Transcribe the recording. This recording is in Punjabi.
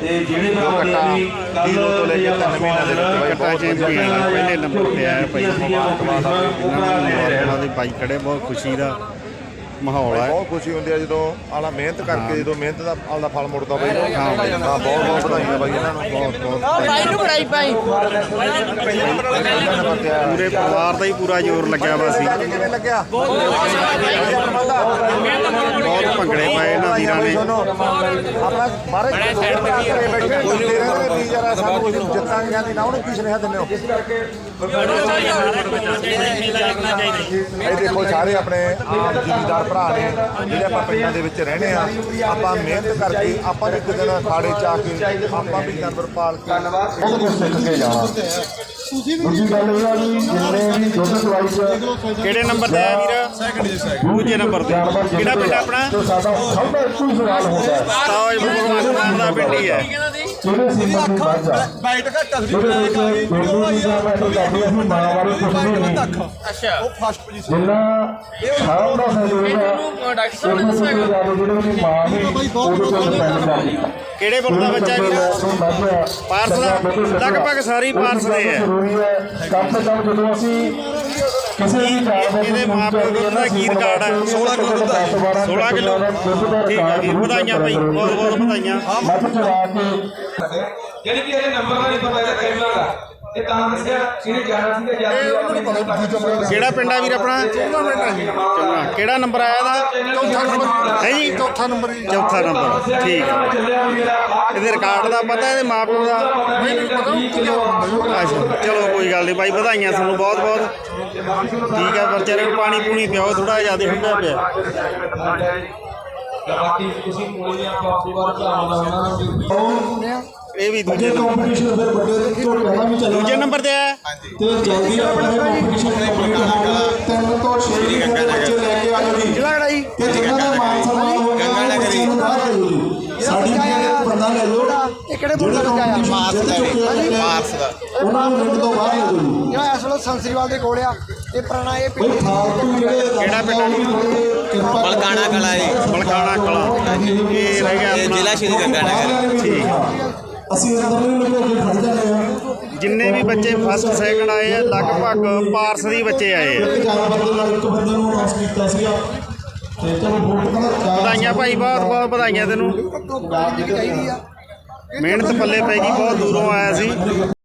ਤੇ ਜਿਹੜੇ ਵੀ ਕੱਲ ਤੋਂ ਲੈ ਕੇ ਤਿੰਨ ਮਹੀਨਿਆਂ ਦੇ ਵਿੱਚ ਬਾਈ ਕੱਟਾ ਚੈਂਪੀਅਨ ਪਹਿਲੇ ਨੰਬਰ ਤੇ ਆਇਆ ਭਾਈ ਮੁਬਾਰਕਬਾਦ ਬਈ, ਉਹਨਾਂ ਦੇ ਭਾਈ ਖੜੇ ਬਹੁਤ ਖੁਸ਼ੀ ਦਾ ਮਾਹੌਲ ਹੈ ਬਹੁਤ ਖੁਸ਼ੀ ਹੁੰਦੀ ਹੈ ਜਦੋਂ ਆਲਾ ਮਿਹਨਤ ਕਰਕੇ ਜਦੋਂ ਮਿਹਨਤ ਦਾ ਆਲਾ ਫਲ ਮੁੜਦਾ ਬਾਈ ਹਾਂ ਬਹੁਤ ਬਹੁਤ ਵਧਾਈਆਂ ਬਾਈ ਇਹਨਾਂ ਨੂੰ। ਬਹੁਤ ਬਹੁਤ ਭਾਈ। ਨੂੰ ਬੜਾਈ ਭਾਈ। ਪੂਰੇ ਪਰਿਵਾਰ ਦਾ ਹੀ ਪੂਰਾ ਜ਼ੋਰ ਲੱਗਿਆ ਵਾ ਸੀ ਕਿਵੇਂ ਲੱਗਿਆ? ਬਹੁਤ ਭੰਗੜੇ ਪਾਏ ਇਹਨਾਂ ਵੀਰਾਂ ਨੇ। ਆਪਣਾ ਬਾਰੇ ਬੜੇ ਸਾਈਡ ਤੇ ਵੀ ਬੈਠੇ ਕੋਈ ਨਹੀਂ ਰਹਿੰਦੇ ਵੀ ਯਾਰ ਸਾਨੂੰ ਜਿੱਤਾਂਗੇ ਨਾ ਉਹਨੂੰ ਕੀ ਸੁਨੇਹਾ ਦਿੰਦੇ ਹੋ? ਇਹ ਦੇਖੋ ਸਾਰੇ ਆਪਣੇ ਆਮ ਜ਼ਿਮੀਦਾਰ ਭਰਾ ਨੇ ਜਿਹੜੇ ਆਪਾਂ ਪਿੰਡਾਂ ਦੇ ਵਿੱਚ ਰਹਿੰਦੇ ਆ ਆਪਾਂ ਮਿਹਨਤ ਕਰਕੇ ਆਪਾਂ ਵੀ ਇੱਕ ਦਿਨ ਅਖਾੜੇ ਚ ਆ ਕੇ ਆਪਾਂ ਵੀ ਜਾਨਵਰ ਪਾਲ ਕੇ ਬਹੁਤ ਕੁਝ ਸਿੱਖ ਕੇ ਜਾਣਾ। ਦੂਜੀ ਗੱਲ ਇਹ ਆ ਵੀ ਜਿੰਨੇ ਵੀ ਦੁੱਧ ਦਵਾਈ ਚ ਕਿਹੜੇ ਨੰਬਰ ਤੇ ਆਇਆ ਵੀਰ? ਦੂਜੇ ਨੰਬਰ ਤੇ। ਕਿਹੜਾ ਪਿੰਡ ਆਪਣਾ? ਤੇ ਸਾਡਾ ਸਭ ਦਾ ਇੱਕੋ ਹੀ ਸਵਾਲ ਹੁੰਦਾ ਹੈ ਤਾਜ ਭਗਵਾਨ ਮਾਨ ਦਾ ਪਿੰਡ ਹੀ ਹੈ। ਜਿਹੜੇ ਸੀਮਾ ਦੀ ਮੱਝ ਆ ਬਾਈਟ ਘੱਟ ਆ ਉਹਦੇ ਵਿੱਚ ਦੋਨੋਂ ਚੀਜ਼ਾਂ ਮੈਂ ਤਾਂ ਕਰਦੀ ਅਸੀਂ ਮਾਂ ਬਾਰੇ ਕੁਝ ਨਹੀਂ ਨਹੀਂ ਅੱਛਾ। ਉਹ ਫਸਟ ਪੋਜੀਸ਼ਨ ਜਿੰਨਾ ਸ਼ਾਮ ਦਾ ਸਹਿਯੋਗ ਆ ਡਾਕਟਰ ਸਾਹਿਬ ਨੇ ਦੱਸਿਆ ਜਿਹੜੇ ਜਿਹੜੀ ਮਾਂ ਨੇ ਉਹਦੇ ਕੋਲ ਡਿਪੈਂਡ ਕਰਦੀ ਕਿਹੜੇ ਪਿੰਡ ਦਾ ਬੱਚਾ ਵੀਰ ਪਾਰਸ ਦਾ ਲਗਭਗ ਸਾਰੀ ਪਾਰਸ ਦੇ ਹੈ। ਹੈ ਕਮ ਕਮ ਜਦੋਂ ਅਸੀਂ ਕਿਸੇ ਵੀ ਜਾਨਵਰ ਇਹਦੇ ਮਾਂ ਪਿਓ ਦੁੱਧ ਦਾ ਕੀ ਰਿਕਾਰਡ ਹੈ 16 ਕਿਲੋ ਦੁੱਧ ਹੈ 16 ਕਿਲੋ ਠੀਕ ਹੈ ਵੀਰ ਵਧਾਈਆਂ ਭਾਈ ਬਹੁਤ ਬਹੁਤ ਵਧਾਈਆਂ। ਚਰਾ ਜਿਹੜੀ ਕਿ ਇਹਦੇ ਨੰਬਰ ਦਾ ਨਹੀਂ ਪਤਾ ਇਹਦਾ ਕੈਮਰਾ ਦਾ? ਇਹ ਤਾਂ ਦੱਸਿਆ ਇਹਨੇ ਜਾਣਾ ਸੀਗਾ ਜਦ ਕਿਹੜਾ ਪਿੰਡ ਆ ਵੀਰ ਆਪਣਾ? ਚੰਗਾ ਕਿਹੜਾ ਨੰਬਰ ਆਇਆ ਦਾ ਚੌਥਾ ਨੰਬਰ ਹੈ ਜੀ? ਚੌਥਾ ਨੰਬਰ ਚੌਥਾ ਨੰਬਰ ਠੀਕ ਇਹਦੇ ਰਿਕਾਰਡ ਦਾ ਪਤਾ ਇਹਦੇ ਮਾਪਿਓ ਦਾ? ਅੱਛਾ ਚਲੋ ਕੋਈ ਗੱਲ ਨਹੀਂ ਬਾਈ ਵਧਾਈਆਂ ਤੁਹਾਨੂੰ ਬਹੁਤ ਬਹੁਤ। ਠੀਕ ਹੈ ਵਿਚਾਰੇ ਨੂੰ ਪਾਣੀ ਪੂਣੀ ਪਿਆਓ ਥੋੜਾ ਜ਼ਿਆਦਾ ਹੁੰਦਾ ਪਿਆ। ਬਾਕੀ ਤੁਸੀਂ ਕੋਈ ਆਪਾਂ ਆਪਣੀ ਵਾਰ ਭਰਾਵਾਂ ਦਾ ਉਹਨਾਂ ਨੂੰ ਇਹ ਵੀ ਦੂਜੇ ਨੰਬਰ ਕੰਪੀਟੀਸ਼ਨ ਫਿਰ ਵੱਡੇ ਤੋਂ ਪਹਿਲਾਂ ਵੀ ਚੱਲਣਾ। ਦੂਜੇ ਨੰਬਰ ਤੇ ਆਇਆ ਤੇ ਜਲਦੀ ਆਪਣੇ ਕੰਪੀਟੀਸ਼ਨ ਕੰਪਲੀਟ ਹੋ ਗਿਆ ਤਿੰਨ ਤੋਂ 6 ਦੇ ਬੱਚੇ ਲੈ ਕੇ ਆਇਓ ਜੀ। ਕਿਹੜਾ ਜੀ ਤੇ ਜਿਨ੍ਹਾਂ ਦਾ ਮਾਨ ਸਨਮਾਨ ਹੋ ਗਿਆ ਉਹ ਬੱਚੇ ਨੂੰ ਬਾਹਰ ਲੈ ਲਓ ਸਾਡੀ ਦਾ ਬੰਦਾ ਲੈ ਲਓ। ਇਹ ਕਿਹੜੇ ਬੰਦੇ ਦਾ ਆਇਆ ਮਾਰਸ ਦਾ। ਉਹਨਾਂ ਨੂੰ ਰਿੰਗ ਤੋਂ ਬਾਹਰ ਲੈ ਲਓ ਜੀ। ਜਿਹੜਾ ਇਸ ਵੇਲੇ ਸੰਸਰੀਵਾਲ ਦੇ ਕੋਲ ਆ ਇਹ ਪੁਰਾਣਾ ਇਹ ਪਿੰਡ ਬਈ ਫਾਲਤੂ ਜਿਹੜੇ ਕਿਹੜਾ ਪਿੰਡ? ਬਲਕਾਣਾ ਕਲਾ ਜੀ ਬਲਕਾਣਾ ਕਲਾ। ਇਹ ਰਹਿ ਗਿਆ ਆਪਣਾ ਜ਼ਿਲ੍ਹਾ ਸ਼੍ਰੀ ਗੰਗਾਨਗਰ ਠੀਕ। ਅਸੀਂ ਅੰਦਰ ਨੂੰ ਲੋਕੋ ਕੇ ਖੜ ਜਾਂਦੇ ਹਾਂ। ਜਿੰਨੇ ਵੀ ਬੱਚੇ ਫਸਟ ਸੈਕੰਡ ਆਏ ਆ ਲਗਭਗ ਪਾਰਸ ਦੀ ਬੱਚੇ ਆਏ ਆ। ਇੱਕ ਜਾਨਵਰ ਦੇ ਨਾਲ ਇੱਕ ਬੰਦੇ ਨੂੰ ਅਨਾਉਂਸ ਕੀਤਾ ਸੀਗਾ। ਤੇ ਚਲੋ ਵੋਟ ਕਹਿੰਦਾ ਚਾਰ ਵਧਾਈਆਂ ਭਾਈ ਬਹੁਤ ਬਹੁਤ ਵਧਾਈਆਂ ਤੈਨੂੰ। ਮਿਹਨਤ ਪੱਲੇ ਪੈ ਗਈ ਬਹੁਤ ਦੂਰੋਂ ਆਇਆ ਸੀ।